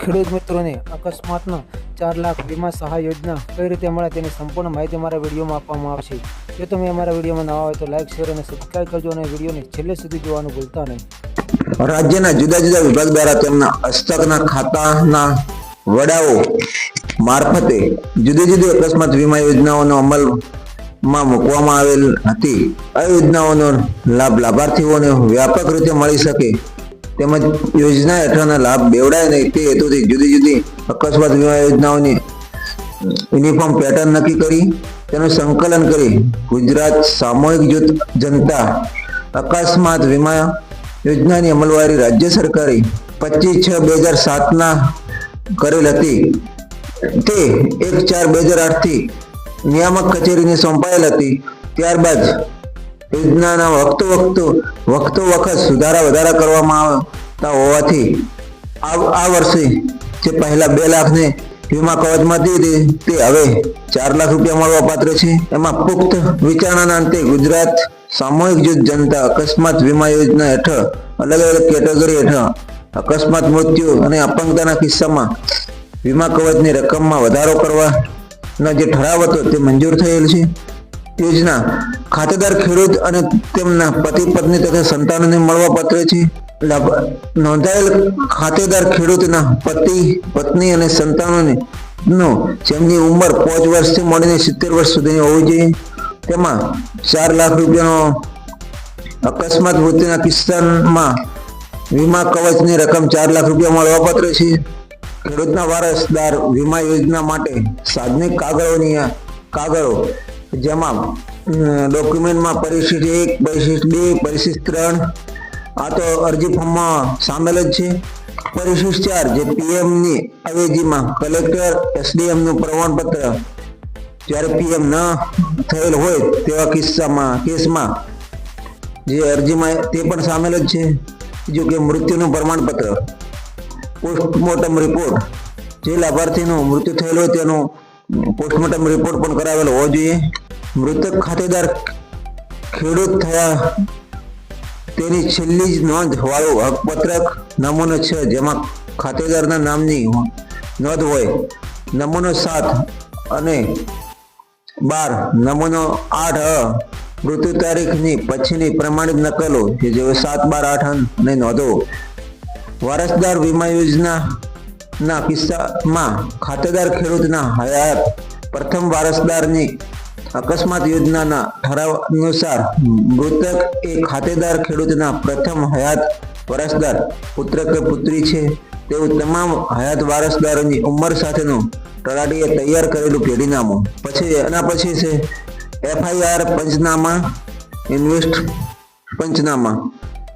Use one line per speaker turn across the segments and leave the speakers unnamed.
ખેડૂત મિત્રોને અકસ્માતનો ચાર લાખ વીમા સહાય યોજના કઈ રીતે મળે તેની સંપૂર્ણ માહિતી અમારા વિડીયોમાં આપવામાં આવશે. જો તમે અમારા વિડીયોમાં નવા હોય તો લાઇક શેર અને સબસ્ક્રાઇબ કરજો અને વિડીયોને છેલ્લે સુધી જોવાનું ભૂલતા નહીં.
રાજ્યના જુદા જુદા વિભાગ દ્વારા તેમના હસ્તકના ખાતાના વડાઓ મારફતે જુદી જુદી અકસ્માત વીમા યોજનાઓનો અમલમાં મૂકવામાં આવેલ હતી. આ યોજનાઓનો લાભ લાભાર્થીઓને વ્યાપક રીતે મળી શકે તેમજ યોજના હેઠળના લાભ બેવડાય નહીં તે હેતુથી જુદી જુદી અકસ્માત વીમા યોજનાઓની યુનિફોર્મ પેટર્ન નક્કી કરી, તેનું સંકલન કરી ગુજરાત સામૂહિક જૂથ જનતા અકસ્માત વીમા યોજનાની અમલવારી રાજ્ય સરકારે પચીસ છ બે હજાર સાતના કરેલ હતી. તે એક ચાર બે હજાર આઠથી નિયામક કચેરીને સોંપાયેલ હતી. ત્યારબાદ યોજનાના વખતો વખતો વખતો વખત સુધારા વધારા કરવામાં આવતા હોવાથી આ વર્ષે જે પહેલા બે લાખને વીમા કવચમાંથી તે હવે ચાર લાખ રૂપિયા મળવા પાત્ર છે. એમાં પુખ્ત વિચારણાના અંતે ગુજરાત સામૂહિક જૂથ જનતા અકસ્માત વીમા યોજના હેઠળ, અલગ અલગ કેટેગરી હેઠળ અકસ્માત મૃત્યુ અને અપંગતાના કિસ્સામાં વીમા કવચની રકમમાં વધારો કરવાનો જે ઠરાવ હતો, તે મંજૂર થયેલ છે. યોજના ખાતેદાર ખેડૂત અને તેમના પતિ પત્ની તથા સંતાનોને મળવા પાત્ર છે. નોંધાયેલ ખાતેદાર ખેડૂતના પતિ, પત્ની અને સંતાનોને નો જેમની ઉંમર પાંચ વર્ષથી મળીને સિત્તેર વર્ષ સુધીની હોવી જોઈએ. તેમાં ચાર લાખ રૂપિયાનો અકસ્માત મૃત્યુના કિસ્સામાં વીમા કવચની રકમ ચાર લાખ રૂપિયા મળવાપાત્ર છે. ખેડૂતના વારસદાર વીમા યોજના માટે સાધનિક કાગળોની કાગળો જેમાં ડોક્યુમેન્ટમાં પરિશિષ્ટ એક, પરિશિષ્ટ બે, પરિશિષ્ટ ત્રણ, આ તો અરજી ફોર્મમાં સામેલ જ છે. પરિશિષ્ટ ચાર, જે પીએમની અવેજીમાં કલેક્ટર એસડીએમનું પ્રમાણપત્ર, જ્યારે પીએમ ન થયેલ હોય તેવા કિસ્સામાં, કેસમાં, જે અરજીમાં તે પણ સામેલ જ છે. બીજું કે મૃત્યુનું પ્રમાણપત્ર, પોસ્ટમોર્ટમ રિપોર્ટ, જે લાભાર્થીનું મૃત્યુ થયેલ હોય તેનો પોસ્ટમોર્ટમ રિપોર્ટ પણ કરાવેલો હોવો જોઈએ. મૃતક ખાતેદાર ખેડૂત થયા. તેની છેલ્લી જ નોંધ વાળું હકપત્રક નમૂનો છે, જેમાં ખાતેદારના નામની નોંધ હોય. નમૂનો સાત અને બાર. નમૂનો આઠ અ. મૃત્યુ તારીખની પછીની પ્રમાણિત નકલો, કે જે સાત, બાર, આઠ, અને નોંધો. વારસદાર વીમા યોજના ના કિસ્સામાં ખાતેદાર ખેડૂતના હયાત પ્રથમ વારસદારની અકસ્માત યોજનાના ઠરાવ અનુસાર મૃતક એ ખાતેદાર ખેડૂતના પ્રથમ હયાત વારસદાર પુત્ર કે પુત્રી છે. તેવું તમામ હયાત વારસદારોની ઉંમર સાથેનું તલાટીએ તૈયાર કરેલું પેઢીનામું. પછી એના પછી છે, એફઆઈઆર પંચનામા, ઇન્વેસ્ટ પંચનામા.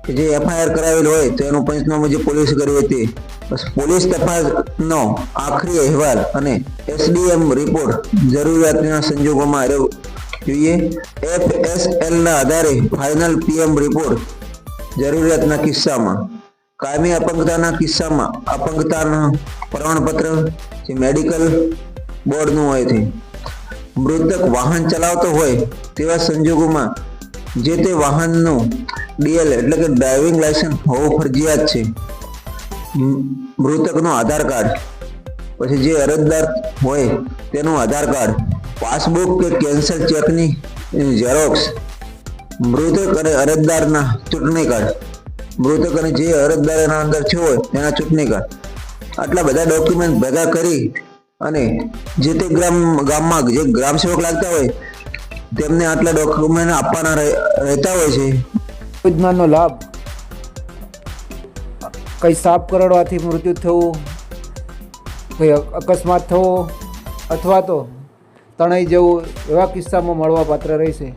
જે એફઆઈઆર કરાવેલ હોય તો એનું પંચનામું જે પોલીસે કર્યું બસ પોલીસ તપાસનો આખરી અહેવાલ અને એસડીએમ રિપોર્ટ જરૂરિયાતના સંજોગોમાં આવ્યો જોઈએ એફએસએલના આધારે ફાઇનલ પીએમ રિપોર્ટ જરૂરિયાતના કિસ્સામાં. કાયમી અપંગતાના કિસ્સામાં અપંગતાના પ્રમાણપત્ર જે મેડિકલ બોર્ડનું હોય છે. મૃતક વાહન ચલાવતો હોય તેવા સંજોગોમાં જે તે વાહનનું ડીએલ એટલે કે ડ્રાઇવિંગ લાયસન્સ હોવું ફરજિયાત છે. મૃતકનો આધાર કાર્ડ, પછી જે અરજદાર હોય તેનું આધાર કાર્ડ, પાસબુક કે કેન્સલ ચેકની ઝેરોક્સ, મૃતક અને અરજદારના ચૂંટણી કાર્ડ, મૃતક અને જે અરજદાર એના અંદર છે હોય તેના ચૂંટણી કાર્ડ. આટલા બધા ડોક્યુમેન્ટ ભેગા કરી અને જે તે ગ્રામ, ગામમાં જે ગ્રામ સેવક લાગતા હોય તેમને આટલા ડોક્યુમેન્ટ આપવાના રહે- રહેતા હોય છે.
યોજનાનો લાભ. કઈ સાપ કરડવાથી મૃત્યુ થવું, કઈ અકસ્માત થવો, અથવા તો તણાઈ જવું, એવા કિસ્સામાં મળવા પાત્ર રહેશે.